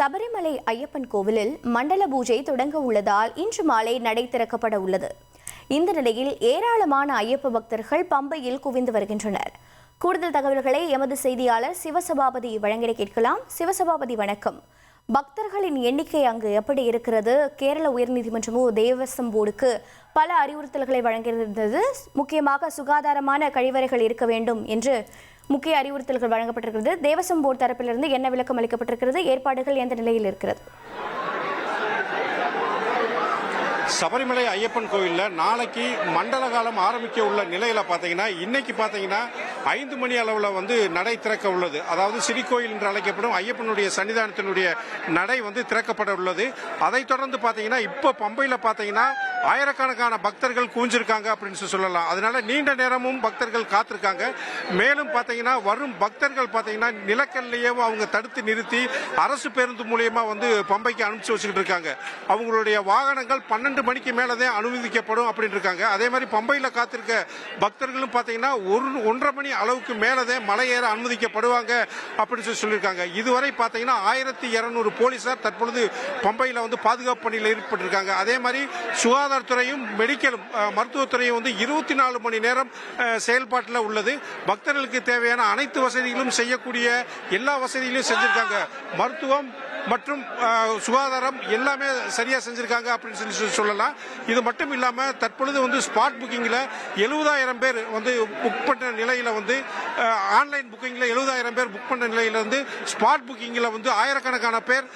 சபரிமலை ஐயப்பன் கோவிலில் மண்டல பூஜை தொடங்க உள்ளதால் இன்று மாலை நடை திறக்கப்பட உள்ளது. இந்த நிலையில் ஏராளமான ஐயப்ப பக்தர்கள் பம்பையில் குவிந்து வருகின்றனர். கூடுதல் தகவல்களை எமது செய்தியாளர் சிவசபாபதி வழங்கிட கேட்கலாம். சிவசபாபதி வணக்கம். பக்தர்களின் எண்ணிக்கை அங்கு எப்படி இருக்கிறது? கேரள உயர்நீதிமன்றமோ தேவசம் போர்டுக்கு பல அறிவுறுத்தல்களை வழங்கியிருந்தது. முக்கியமாக சுகாதாரமான கழிவறைகள் இருக்க வேண்டும் என்று முக்கிய அறிவுறுத்தல்கள் வழங்கப்பட்டிருக்கிறது. தேவசம் போர்டு தரப்பிலிருந்து என்ன விளக்கம் அளிக்கப்பட்டிருக்கிறது? ஏற்பாடுகள் எந்த நிலையில் இருக்கிறது? சபரிமலை ஐயப்பன் கோயிலில் நாளைக்கு மண்டல காலம் ஆரம்பிக்க உள்ள நிலையில பார்த்தீங்கன்னா இன்னைக்கு பார்த்தீங்கன்னா ஐந்து மணி அளவில் வந்து நடை திறக்க உள்ளது. அதாவது சிறிகோயில் என்று அழைக்கப்படும் ஐயப்பனுடைய சன்னிதானத்தினுடைய நடை வந்து திறக்கப்பட உள்ளது. அதைத் தொடர்ந்து பார்த்தீங்கன்னா இப்போ பம்பையில் பார்த்தீங்கன்னா ஆயிரக்கணக்கான பக்தர்கள் கூஞ்சிருக்காங்க அப்படின்னு சொல்லி சொல்லலாம். அதனால நீண்ட நேரமும் பக்தர்கள் காத்திருக்காங்க. மேலும் பார்த்தீங்கன்னா வரும் பக்தர்கள் பார்த்தீங்கன்னா நிலக்கல்லையே அவங்க தடுத்து நிறுத்தி அரசு பேருந்து மூலியமா வந்து பம்பைக்கு அனுப்பிச்சு வச்சுக்கிட்டு இருக்காங்க. அவங்களுடைய வாகனங்கள் பன்னெண்டு மணிக்கு மேலதே அனுமதிக்கப்படும் அப்படின்னு இருக்காங்க. அதே மாதிரி பம்பையில் காத்திருக்க பக்தர்களும் பார்த்தீங்கன்னா ஒரு ஒன்றரை மணி அளவுக்கு மேலதே மலை ஏற அனுமதிக்கப்படுவாங்க அப்படின்னு சொல்லி சொல்லியிருக்காங்க. இதுவரை பார்த்தீங்கன்னா ஆயிரத்தி இரநூறு போலீசார் தற்பொழுது பம்பையில் வந்து பாதுகாப்பு பணியில் ஈடுபட்டிருக்காங்க. அதே மாதிரி சுகாதாரத்துறையும் மெடிக்கல் மருத்துவத்துறையும் வந்து இருபத்தி நாலு மணி நேரம் செயல்பாட்டில் உள்ளது. பக்தர்களுக்கு தேவையான அனைத்து வசதிகளும் செய்யக்கூடிய எல்லா வசதிகளையும் செஞ்சிருக்காங்க. மருத்துவம் மற்றும் சுகாதாரம் எல்லாமே சரியா செஞ்சிருக்காங்க அப்படின்னு சொல்லி சொல்லி சொல்லலாம். இது மட்டும் இல்லாமல் தற்பொழுது வந்து ஸ்பாட் புக்கிங்கில் எழுபதாயிரம் பேர் வந்து புக் பண்ண நிலையில் வந்து ஆன்லைன் புக்கிங்ல எழுபதாயிரம் பேர் புக் பண்ண நிலையில வந்து ஸ்பாட் புக்கிங்ல வந்து ஆயிரக்கணக்கான பேர்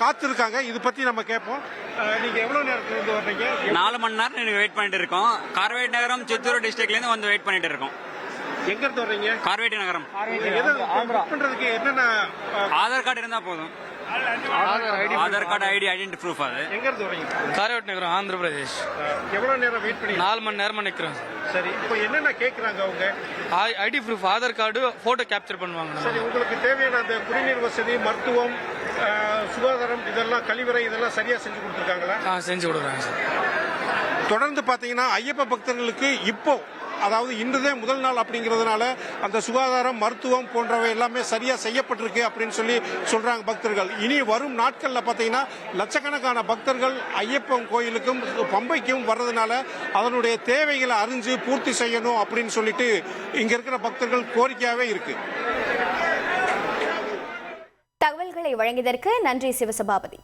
காத்திருக்காங்க. இது பத்தி நம்ம கேட்போம். அஹ், நீங்க எவ்வளவு நேரத்துல இருந்து வர்றீங்க? நாலு மணி நேரம் எனக்கு வெயிட் பண்ணிட்டு இருக்கோம். கார்வேட் நகரம் சித்தூர் டிஸ்ட்ரிக்ட்ல இருந்து வந்து வெயிட் பண்ணிட்டு இருக்கோம். எங்க இருந்து வர்றீங்க? கார்வேட் நகரம். எது புக் பண்றதுக்கு என்னென்ன ஆதார் கார்டு இருந்தா போதும். Aadhaar card ID identity proof அது. எங்க இருந்து வரீங்க காரவட் நகரம் ஆந்திர பிரதேஷ் எவ்வளவு நேரம் வெயிட் பண்ணி நாலு மணி நேரமா நிக்கிறோம். சரி இப்போ என்னென்ன கேக்குறாங்க அவங்க? ID proof Aadhaar card photo capture பண்ணுவாங்க. சரி உங்களுக்கு தேவையான அந்த குடிநீர் வசதி மருத்துவம் சுகாதாரம் இதெல்லாம் கழிவறை இதெல்லாம் சரியா செஞ்சு கொடுத்துருக்காங்களா? செஞ்சு கொடுக்குறாங்க சார். தொடர்ந்து பாத்தீங்கன்னா ஐயப்ப பக்தர்களுக்கு இப்போ அதாவது இன்றுதான் முதல் நாள் அப்படிங்கிறதுனால அந்த சுகாதாரம் மருத்துவம் போன்றவை எல்லாமே சரியா செய்யப்பட்டிருக்கு அப்படின்னு சொல்லி சொல்றாங்க பக்தர்கள். இனி வரும் நாட்கள்ல பாத்தீங்கன்னா லட்சக்கணக்கான பக்தர்கள் ஐயப்பன் கோயிலுக்கும் பம்பைக்கும் வர்றதுனால அதனுடைய தேவைகளை அறிஞ்சு பூர்த்தி செய்யணும் அப்படின்னு சொல்லிட்டு இங்க இருக்கிற பக்தர்கள் கோரிக்கையாவே இருக்கு. தகவல்களை வழங்கியதற்கு நன்றி சிவசபாபதி.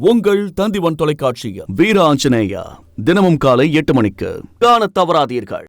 உங்கள் தந்திவன் தொலைக்காட்சியில் வீர ஆஞ்சநேயா தினமும் காலை எட்டு மணிக்கு. காணத் தவறாதீர்கள்.